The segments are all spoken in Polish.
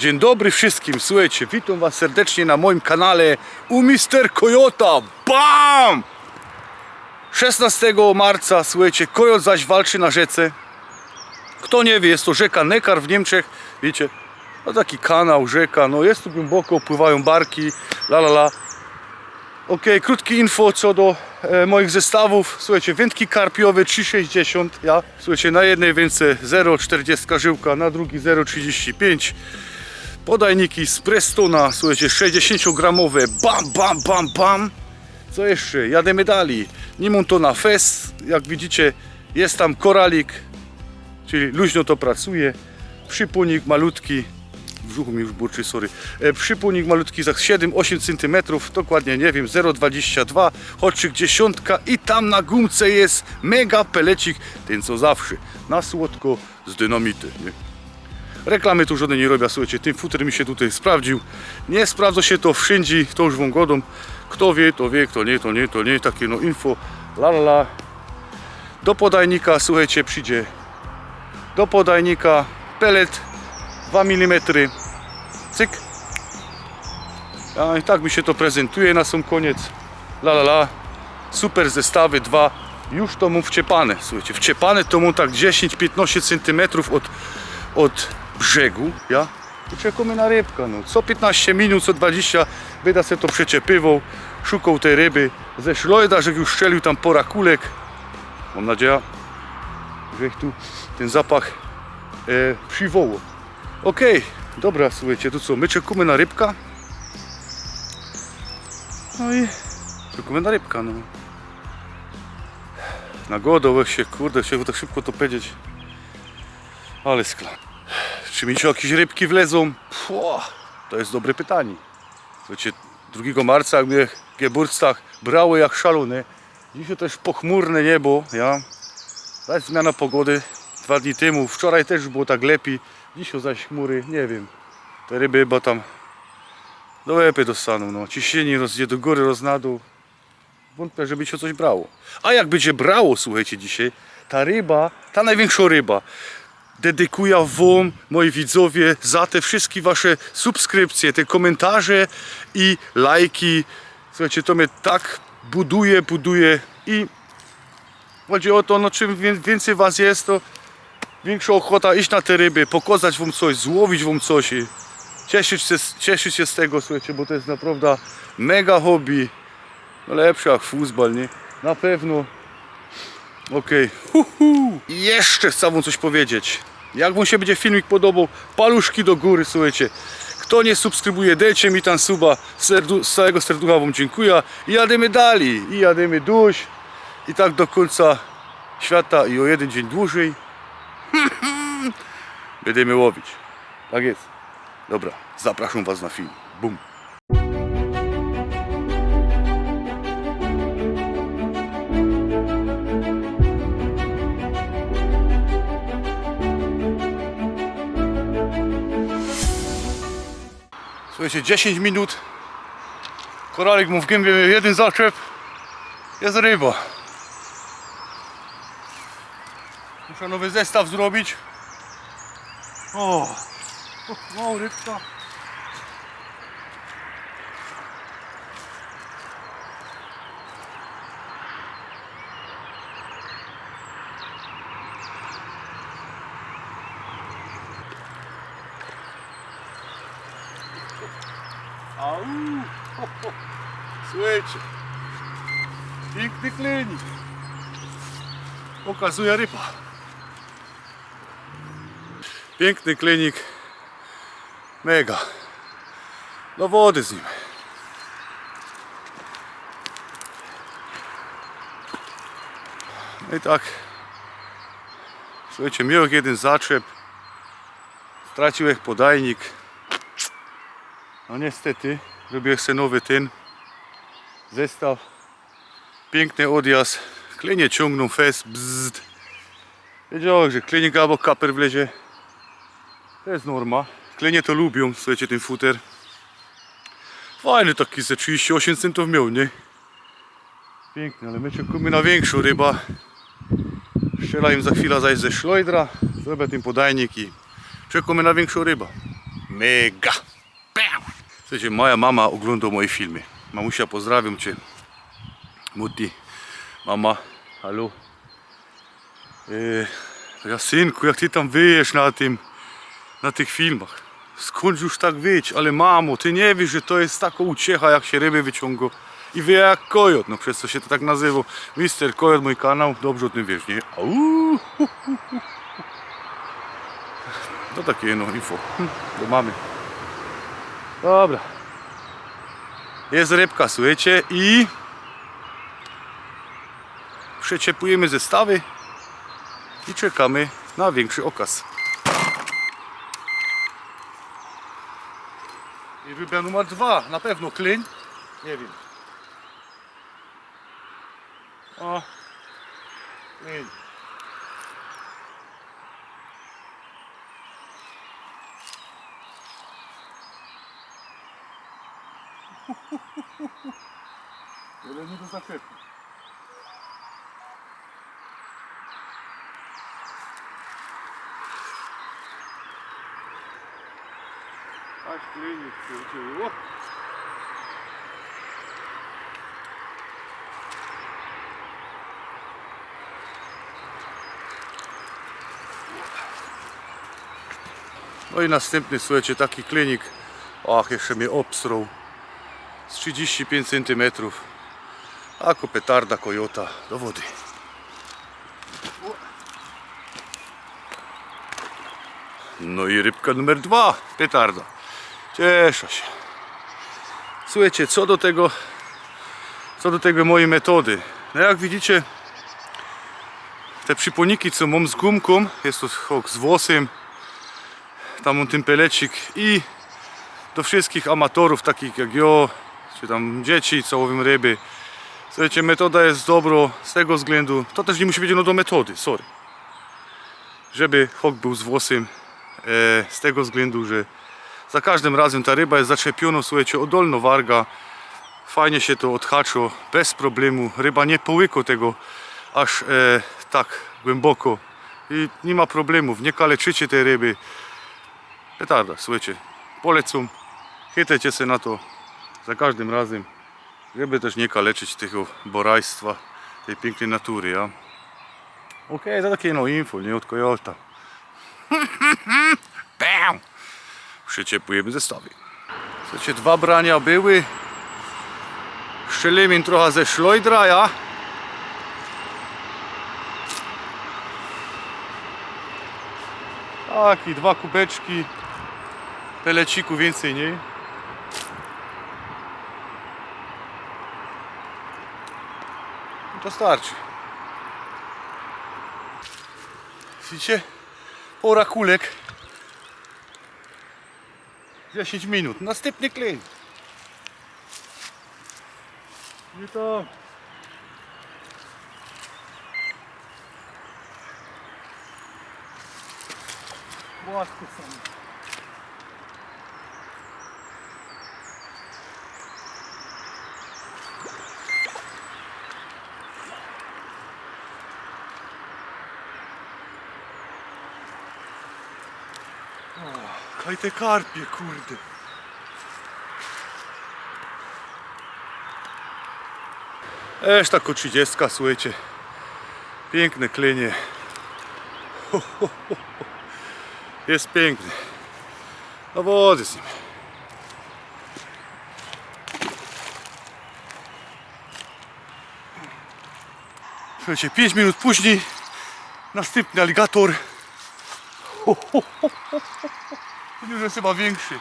Dzień dobry wszystkim, słuchajcie, witam was serdecznie na moim kanale u Mister Kojota. BAM! 16 marca, słuchajcie, Kojot zaś walczy na rzece. Kto nie wie, jest to rzeka Nekar w Niemczech, wiecie, no taki kanał, rzeka, no jest tu głęboko, pływają barki, la la la. Ok, krótkie info co do e, moich zestawów. Słuchajcie, wędki karpiowe 3,60. Ja, słuchajcie, na jednej wędce 0,40 żyłka, na drugiej 0,35. Podajniki z Prestona, słuchajcie, 60-gramowe. Bam, bam, bam, bam. Co jeszcze? Jademy dalej. Nimontona Fest. Jak widzicie, jest tam koralik, czyli luźno to pracuje. Przypłonik malutki, brzuchu mi już burczy, sorry. E, Przypłonik malutki za 7-8 cm, dokładnie nie wiem, 0,22, chodźczyk dziesiątka i tam na gumce jest mega pelecik, ten co zawsze, na słodko z dynamity. Nie? Reklamy tu żadnej nie robię, słuchajcie, ten futer mi się tutaj sprawdził. Nie sprawdza się to wszędzie, to już wam. Kto wie, to wie, kto nie, to nie, to nie, takie no info, la la la. Do podajnika, słuchajcie, przyjdzie. Do podajnika pelet 2 mm cyk. A i tak mi się to prezentuje na sam koniec. La la la. Super zestawy dwa. Już to mu wciepane słuchajcie wciepane to mu tak 10-15 cm od, od brzegu ja i czekamy na rybkę no. co 15 minut, co 20 będę sobie to przeciepywał szukał tej ryby ze szlojda, że już strzelił tam pora kulek mam nadzieję że ich tu ten zapach e, przywołał Okej, dobra, słuchajcie, to co, my czekamy na rybka. No i czekamy na rybka, no. Na godę się, kurde, się tak szybko to powiedzieć. Ale skla. Czy mi się jakieś rybki wlezą? Pło, to jest dobre pytanie. Słuchajcie, 2 marca mnie w Geburstach brało jak szalone. Dzisiaj też pochmurne niebo, ja. Zaś zmiana pogody dwa dni temu. Wczoraj też było tak lepiej. Dzisiaj zaś chmury, nie wiem. Te ryby chyba tam do łepy dostaną. No. Ciśnienie rozje do góry, roz na dół. Wątpię, żeby się coś brało. A jak będzie brało, słuchajcie, dzisiaj, ta ryba, ta największa ryba, dedykuję wam, moi widzowie, za te wszystkie wasze subskrypcje, te komentarze i lajki. Słuchajcie, to mnie tak buduje, buduje i chodzi o to, no czym wię- więcej was jest, to większa ochota iść na te ryby, pokazać wam coś, złowić wam coś i cieszyć się, cieszyć się z tego, słuchajcie, bo to jest naprawdę mega hobby. No lepsze jak futbol, nie? Na pewno. Okej. Okay. Jeszcze chcę wam coś powiedzieć. Jak wam się będzie filmik podobał, paluszki do góry, słuchajcie. Kto nie subskrybuje, dajcie mi tam suba. Serdu, z całego serducha wam dziękuję. I jademy dalej. I jademy duś. I tak do końca świata i o jeden dzień dłużej. Będziemy łowić. Tak jest. Dobra, zapraszam Was na film. Bum. Słuchajcie, 10 minut. Koralik mu w gębie jeden zaczep. Jest ryba. Muszę nowy zestaw zrobić. O, o rybka. Au! Ho, ho. Słuchajcie, piękny klinik. Pokazuje ryba. Piękny klinik. Mega. Do wody z nim. No i tak. Słuchajcie, miał jeden zaczep. Stracił ich podajnik. No niestety, robię sobie nowy ten zestaw. Piękny odjazd. Klenie ciągną fest. Bzzd. Wiedziałem, że klinik albo kaper wlezie. To jest norma. Klenie to lubią, słuchajcie, ten futer. Fajny taki ze 38 centów miał, nie? Piękny, ale my czekamy na większą rybę. Strzela im za chwilę zaś ze szlojdra. Zrobię ten podajnik i czekamy na większą rybę. Mega. Bam. Słuchajcie, moja mama ogląda moje filmy. Mamusia, pozdrawiam Cię. Mutti, mama, halo. Yy, ja synku, jak Ty tam wyjesz na tym, na tych filmach. Skąd już tak wyjść? Ale mamo, Ty nie wiesz, że to jest taka uciecha, jak się ryby wyciąga. I wie jak kojot, no przez co się to tak nazywa. Mister Kojot, mój kanał, dobrze o tym wiesz, nie? To takie no info hm, do mamy. Dobra. Jest rybka, słuchajcie, i przeciepujemy zestawy i czekamy na większy okaz. I rybia numer dwa, na pewno klin. Nie wiem. O, klin. Ale nie do zaczepu. Aż klinik kręcił. O! No i następny, słuchajcie, taki klinik. Ach, jeszcze mnie obsrął. Z 35 cm. Ako petarda kojota do wody. No i rybka numer dwa, petarda. Cieszę się. Słuchajcie, co do tego, co do tego mojej metody. No jak widzicie, te przyponiki, co mam z gumką, jest to z włosem, tam mam ten pelecik i do wszystkich amatorów, takich jak ja, czy tam dzieci, co łowią ryby. Słuchajcie, metoda jest dobro z tego względu, to też nie musi być no do metody, sorry. Żeby hok był z włosem, e, z tego względu, że za każdym razem ta ryba jest zaczepiona, słuchajcie, odolno warga. Fajnie się to odhaczo, bez problemu. Ryba nie połyko tego aż e, tak głęboko. I nie ma problemów, nie kaleczycie tej ryby. Petarda, słuchajcie, polecam. Chytajcie się na to za każdym razem, żeby też nie kaleczyć tego borajstwa, tej pięknej natury, ja. Okej, to takie no info, nie od Kojota. Bam! Przyciepujemy zestawy. Słuchajcie, dwa brania były. Szczelimy trochę ze szlojdra, ja. Tak, i dwa kubeczki peleciku więcej nie. To starczy. Widzicie? Pora kulek. 10 minut. Następny klin. Nie to. Samo. Kaj te karpie, kurde. Esz tako 30, słuchajcie. Piękne klenie. Jest piękny. No wody z nim. Słuchajcie, 5 minut później następny aligator. Ho, ho, ho, ho, ho. Już jest chyba większy.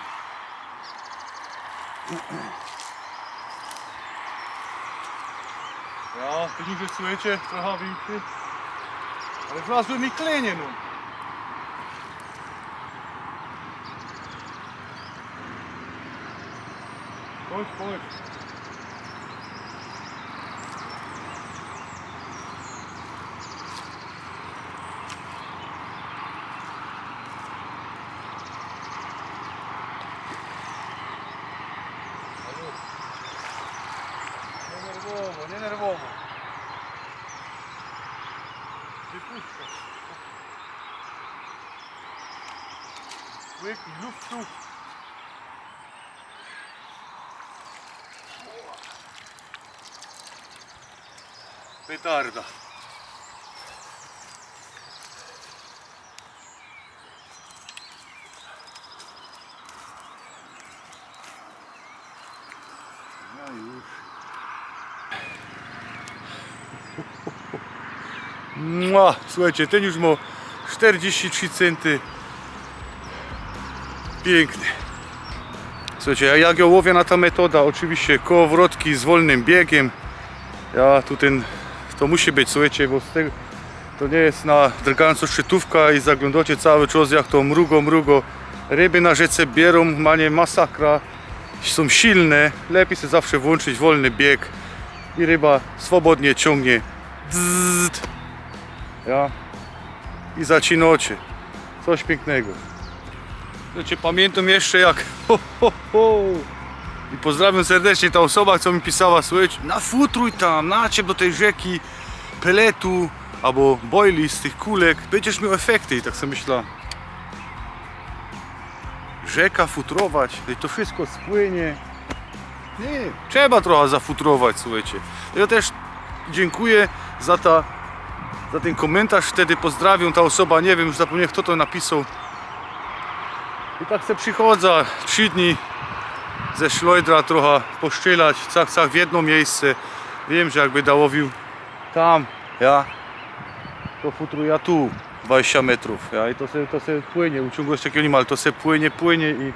Ja, już jest, słuchajcie, trochę większy. Ale znalazły mi klenie, no. Chodź, chodź. Nie nerwowo, nie nerwowo. Wypuszczaj. Łyki, luftu. Petarda. No już. Mua, słuchajcie, ten już ma 43 centy. Piękny. Słuchajcie, a jak ją łowię na ta metoda, oczywiście kołowrotki z wolnym biegiem. Ja tu ten, to musi być, słuchajcie, bo z tego, to nie jest na drgającą szczytówka i zaglądacie cały czas jak to mrugo, mrugo. Ryby na rzece bierą, manie masakra, są silne, lepiej sobie zawsze włączyć wolny bieg i ryba swobodnie ciągnie. Dzzt. Ja. I zacinacie. Coś pięknego. Znaczy, pamiętam jeszcze jak. Ho, ho, ho. I pozdrawiam serdecznie ta osoba, co mi pisała, słuchajcie, nafutruj tam, nacie do tej rzeki peletu albo boili z tych kulek, będziesz miał efekty. I tak sobie myślę, rzeka futrować, i to wszystko spłynie. Nie, trzeba trochę zafutrować, słuchajcie. Ja też dziękuję za, ta, za ten komentarz, wtedy pozdrawiam ta osoba, nie wiem, już zapomniałem kto to napisał. I tak se przychodzę, trzy dni ze szlojdra trochę poszczylać, cach, cach w jedno miejsce. Wiem, że jakby dałowił tam, ja, to futruję tu 20 metrów, ja, i to se, to płynie, uciągłeś takiego animal, to se płynie, płynie i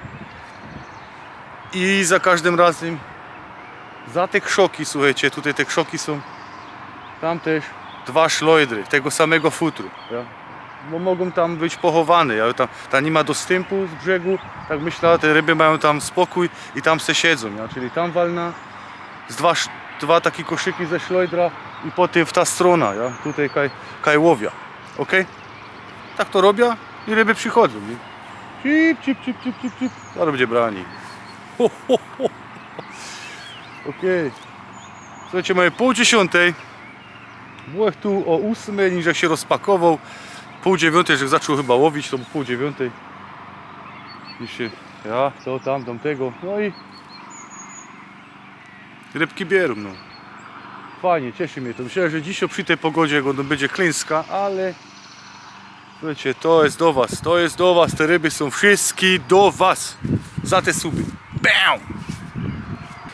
i za każdym razem za te krzoki, słuchajcie, tutaj te krzoki są tam też dwa szlojdry tego samego futru, ja bo mogą tam być pochowane. Ja, tam, tam nie ma dostępu z brzegu, tak myślę, te ryby mają tam spokój i tam se siedzą. Ja? Czyli tam walna, z dwa, dwa takie koszyki ze szlojdra i potem w ta strona, ja? tutaj kaj, kaj łowia. Ok? Tak to robię i ryby przychodzą. Nie? Cip, cip, cip, cip, cip, cip. Zaraz będzie brani. Ho. Słuchajcie, mamy pół dziesiątej. Byłem tu o ósmej, niż się rozpakował. Pół dziewiątej, że zaczął chyba łowić, to pół dziewiątej. I się, ja, to tam, tamtego. No i rybki bierą, no. Fajnie, cieszy mnie to. Myślałem, że dzisiaj przy tej pogodzie jak ono będzie klęska, ale słuchajcie, to jest do was, to jest do was. Te ryby są wszystkie do was. Za te suby. Bam!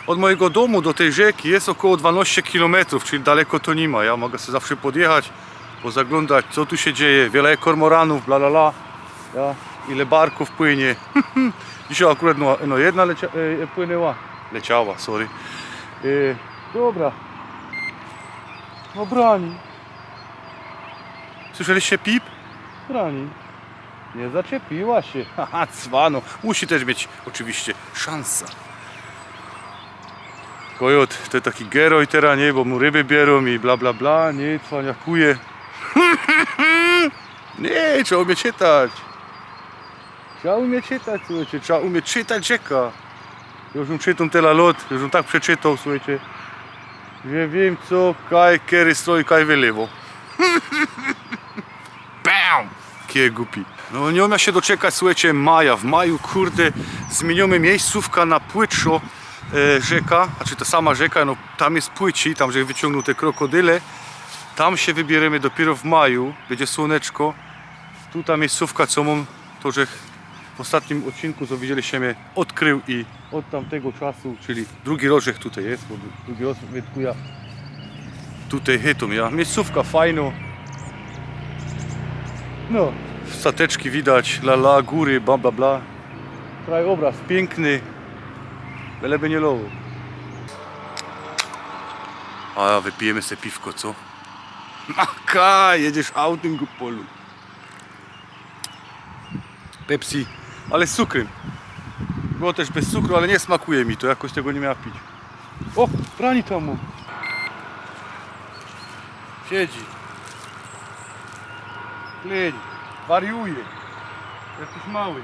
Od mojego domu do tej rzeki jest około 12 km, czyli daleko to nie ma. Ja mogę sobie zawsze podjechać, pozaglądać co tu się dzieje. Wiele kormoranów, bla bla bla. Ja, ile barków płynie. Dzisiaj akurat no, no jedna lecia, e, płynęła. Leciała, sorry. E, dobra. No brani. Słyszeliście pip? Brani. Nie zaczepiła się. Haha, cwano. Musi też mieć oczywiście szansa. Kojot to taki geroj teraz, nie, bo mu ryby bierą i bla bla bla, nie, cwaniakuje. nie, trzeba umieć czytać. Trzeba umieć czytać, słuchajcie, trzeba umieć czytać rzeka. Już mu czytam tyle lot, już mu tak przeczytał, słuchajcie, że wiem co, kaj, kery stoi, kaj wylewo. Bam! Kie głupi. No nie umia się doczekać, słuchajcie, maja. W maju, kurde, zmieniamy miejscówka na płytszo e, rzeka, znaczy ta sama rzeka, no tam jest płyci, tam że wyciągnął te krokodyle. Tam się wybierzemy dopiero w maju, będzie słoneczko. Tu ta miejscówka, co mam, to że w ostatnim odcinku, co widzieliście mnie, odkrył i od tamtego czasu, czyli drugi rożek tutaj jest, bo drugi rożek wytkuja tutaj hytum, ja. Miejscówka fajno. No, stateczki widać, la la, góry, bla bla bla. Krajobraz piękny, byleby nie loło. A wypijemy sobie piwko, co? Maka, jedziesz autem ku polu. Pepsi, ale z cukrem. Było też bez cukru, ale nie smakuje mi to, jakoś tego nie miała pić. O, brani tam mu. Siedzi. Kleni. Wariuje. Jakiś mały.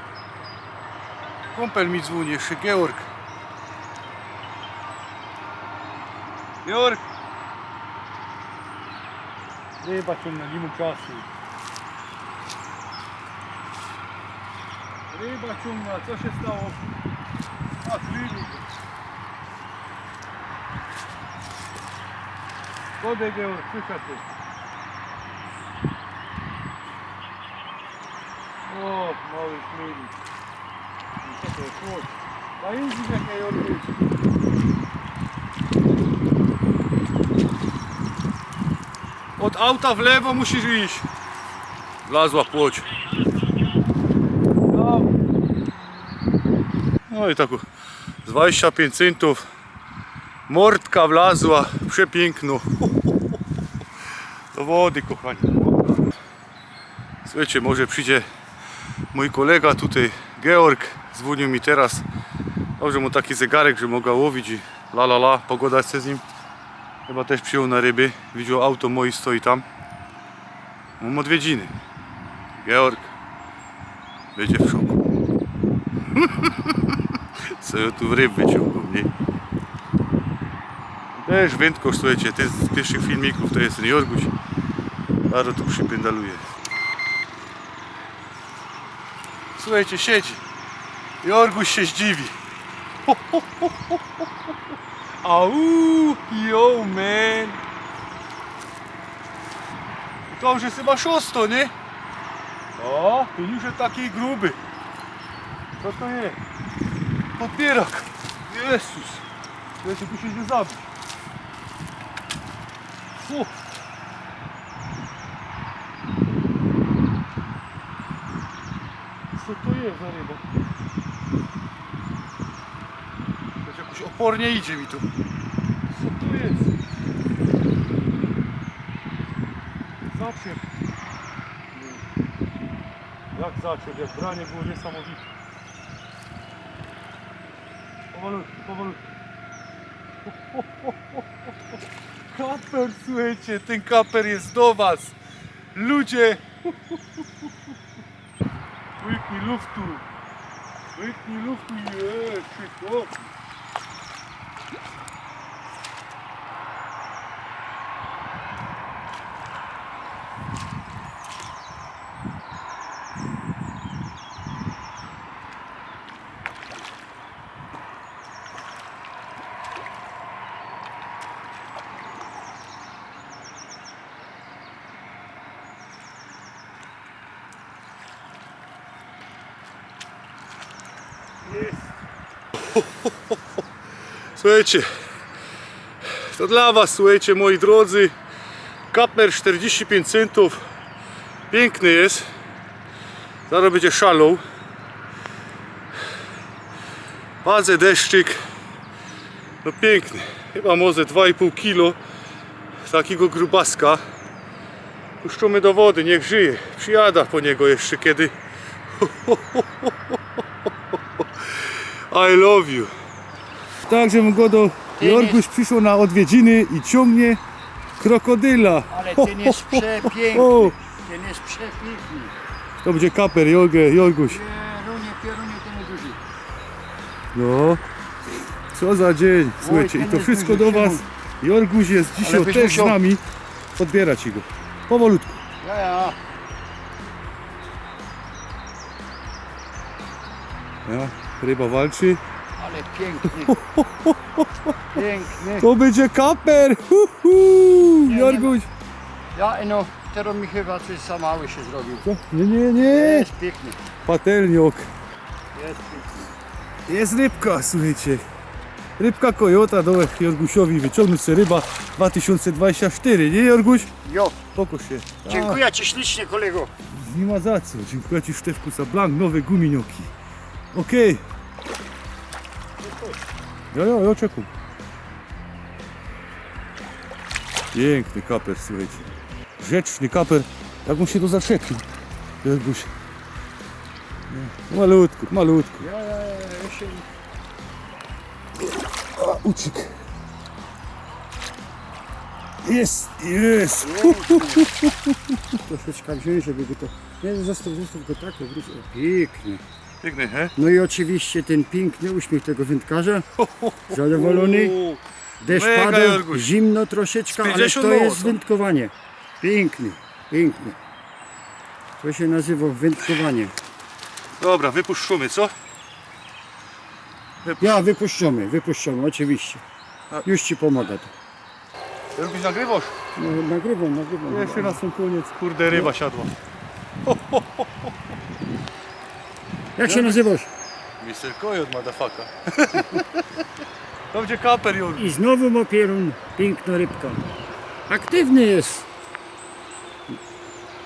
Kumpel mi dzwoni, jeszcze Georg. Georg! Ryba ciągna, nie mu czasu. Ryba ciągna, co się stało? A, ryby. Wodę Georg, słyszał ty. O, mały klinik. Co to jest? Chłodź. A jeździsz jak ja Jorgu. Od auta w lewo musisz iść. Wlazła płoć. No. I tak z 25 centów mordka wlazła, przepiękno. Do wody, kochani. Słuchajcie, może przyjdzie mój kolega tutaj, Georg, dzwonił mi teraz. Dobrze mu taki zegarek, że mogę łowić i la la la, pogadać się z nim. Chyba też przyjął na ryby. Widział auto moje stoi tam. Mam odwiedziny. Georg będzie w szoku. Co ja tu w ryb wyciągnął, nie? Też wędkosz, słuchajcie, ten z pierwszych filmików to jest ten Jorguś. Bardzo tu przypędaluje. Słuchajcie, siedzi. Jorguś się zdziwi. Au, yo man. To już jest chyba szósto, nie? O, to już jest taki gruby. Co to jest? Podbierak. Jezus. Słuchajcie, tu się nie zabić. Fu. Co to jest za ryba? To jakoś opornie idzie mi tu. Co to jest? Zaciep. Jak zaciep, jak branie było niesamowite. Powolutku, powolutku. Kaper, słuchajcie, ten kaper jest do was. Ludzie. Łyknij luftu. Łyknij luftu, jest, szybko. Jest. Słuchajcie, to dla Was, słuchajcie, moi drodzy, kaper 45 centów, piękny jest, zaraz będzie szalą, Wadze deszczyk, no piękny, chyba może 2,5 kilo takiego grubaska, puszczamy do wody, niech żyje, przyjada po niego jeszcze kiedy, I love you. Także Mgodo, Ty nie- Jorguś przyszło na odwiedziny i ciągnie krokodyla. Ale ten jest przepiękny. Ten jest przepiękny. to będzie kaper, Jorge, Jorguś. Pierunie, pierunie, ten jest duży. No, co za dzień. Słuchajcie, i ten to jest wszystko duży, do Was. Jorguś jest dzisiaj byś też musiał- z nami. Odbierać go. Powolutku. Ja, ja. Ja, ryba walczy. Ale piękny. Piękny. To będzie kaper. Hu, hu. nie. Jorguś. Ja, no, teraz mi chyba coś za mały się zrobił. Co? Nie, nie, nie. Jest piękny. Patelniok. Jest piękny. Jest rybka, słuchajcie. Rybka Kojota do Jorgusiowi wyciągnąć sobie ryba 2024, nie Jorguś? Jo, Pokoż się. dziękuję Ci ślicznie kolego. Nie ma za co. Dziękuję Ci Sztewku za blank, nowe guminioki. Okej. Jo, jo, jo, czekam. Piękny kaper, słuchajcie. Rzeczny kaper. Jak mu się to zaczepił. Nie, Malutku, malutku. Ja, ja, ja, jeszcze... A, uciekł. Jest, jest. Troszeczkę wziąć, żeby go to... Nie, zostaw, zostaw go tak, obróć. O, Piękny. He? No i oczywiście ten piękny uśmiech tego wędkarza. Zadowolony. Deszcz Mega, padał, Jorguś. zimno troszeczkę, Z ale 50 to jest wędkowanie. Piękny, piękny. To się nazywa wędkowanie. Dobra, wypuszczamy, co? Ja wypuszczamy, wypuszczamy, oczywiście. Już Ci pomaga to. Jorguś nagrywasz? No, nagrywam, nagrywam. Jeszcze na sam koniec. Kurde, ryba siadła. Jak się nazywasz? Mister Kojot, madafaka. To będzie kaper, Jorguś. I znowu ma pierun, piękna rybka. Aktywny jest.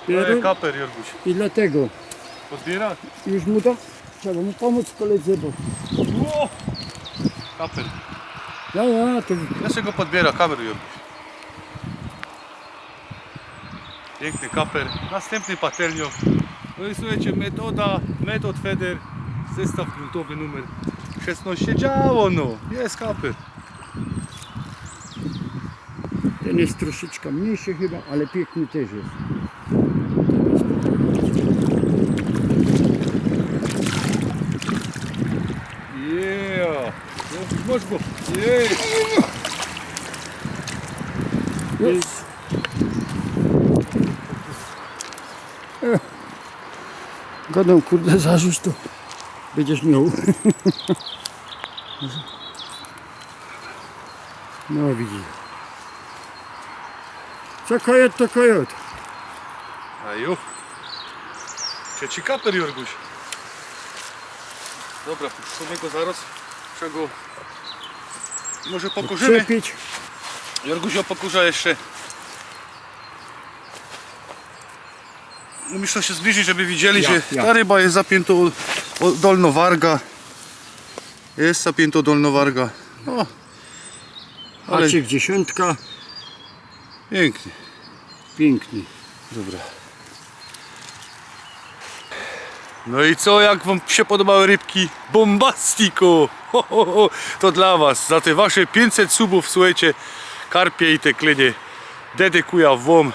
To jest Pierun kaper, Jorguś. i dlatego Podbiera? już mu to trzeba mu pomóc koledze, bo! Kaper. ja, ja, to Dlaczego podbiera kamer, Jorguś? Piękny kaper. Następny patelnio. No i słuchajcie, metoda, metod Feder, zestaw gruntowy numer 16. Działo no, jest kaper. ten jest troszeczkę mniejszy chyba, ale piękny też jest. Yeah! Jorguś, masz go. Jej! Jest. Gadam, kurde, zarzuć to. Będziesz miał. No widzisz. Co kojot, to kojot. A ju. Trzeci kaper, Jorguś. Dobra, puszczamy go zaraz. Trzeba go... Może pokurzymy. Przepić. Jorgusio pokurza jeszcze. Musisz to się zbliżyć, żeby widzieli, Ja, że ja. ta ryba jest zapięta o- o- dolnowarga. Jest zapięta dolnowarga. O, ale Haczyk dziesiątka. pięknie. Piękny. Dobra. No i co, jak wam się podobały rybki? Bombastico! Ho, ho, ho. To dla was, za te wasze 500 subów, słuchajcie, karpie i te klenie dedykuję wam.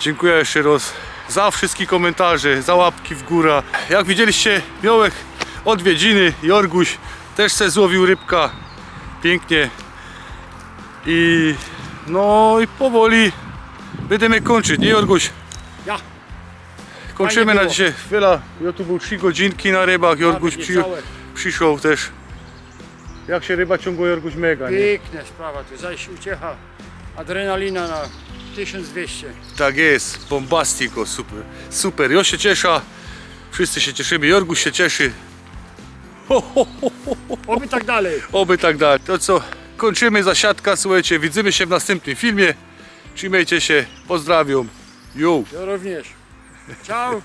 Dziękuję jeszcze raz za wszystkie komentarze, za łapki w górę. Jak widzieliście, Miołek odwiedziny, Jorguś też se złowił rybka. Pięknie. I no i powoli będziemy kończyć, nie Jorguś? Ja. Kończymy na dzisiaj. Chwila, ja tu był 3 godzinki na rybach, Jorguś przy, przyszedł też. Jak się ryba ciągła, Jorguś mega, nie? Piękna sprawa, to zaś uciecha. Adrenalina na 1200. Tak jest, bombastico, super. Super, ja się cieszę, wszyscy się cieszymy, Jorguś się cieszy. Ho, ho, ho, ho. Oby tak dalej. Oby tak dalej. To co, kończymy zasiadka, słuchajcie, widzimy się w następnym filmie. Trzymajcie się, pozdrawiam. Jo. Ja również. Ciao.